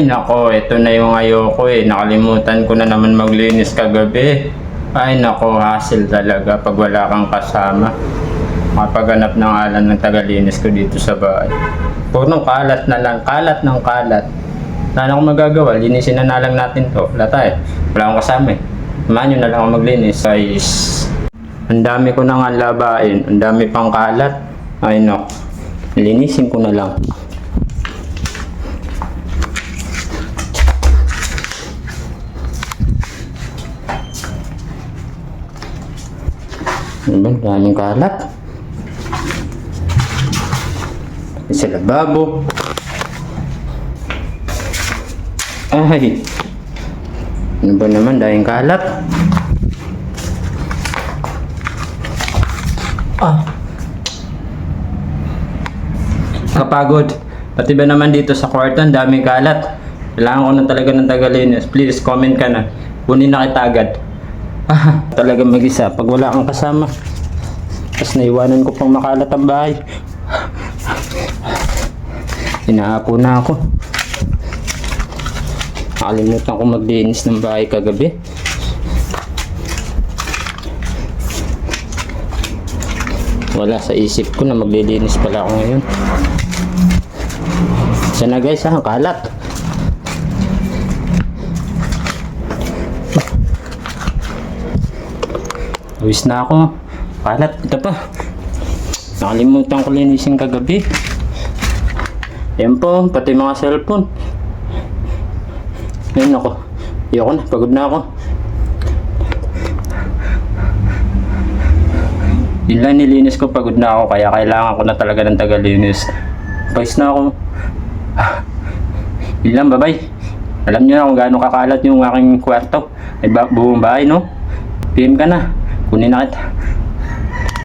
Ay nako, ito na yung ayoko eh. Nakalimutan ko na naman maglinis kagabi. Ay nako, hassle talaga pag wala kang kasama. Mapaghanap ng alan ng tagalinis ko dito sa bahay. Puro kalat na lang, kalat ng kalat. Wala na akong magagawa, linisin na na lang natin to. Wala tayo, wala akong kasama eh. Samahan nyo na lang ako maglinis. Guys, ang dami ko na nga labain, ang dami pang kalat. Ay no, linisin ko na lang. Ano ba? Daming kalat. Sa lababo. Ay. Ano ba naman? Dahil kalat. Ah. Kapagod. Pati ba naman dito sa kwarto, daming kalat. Kailangan ko na talaga ng tagalinis. Please, comment ka na. Kunin na kita agad. Ah, talaga mag-isa. Pag wala kang kasama. Tapos naiwanan ko pang makalat ang bahay. Inaapo na ako. Nakalimutan ko maglinis ng bahay kagabi. Wala sa isip ko na maglilinis pala ako ngayon. Sana guys ha, kalat. Luwis na ako. Kalat, ito pa. Nakalimutan ko linisin kagabi. Yan po, pati mga cellphone. Ayun ako. Ayoko na, pagod na ako. Yun lang nilinis ko, pagod na ako, kaya kailangan ko na talaga ng tagalinis. Pais na ako. Yun lang, babay. Alam niyo na kung gaano kakalat yung aking kwarto. Ay buong bahay, no? PM ka na. Kunin na kita.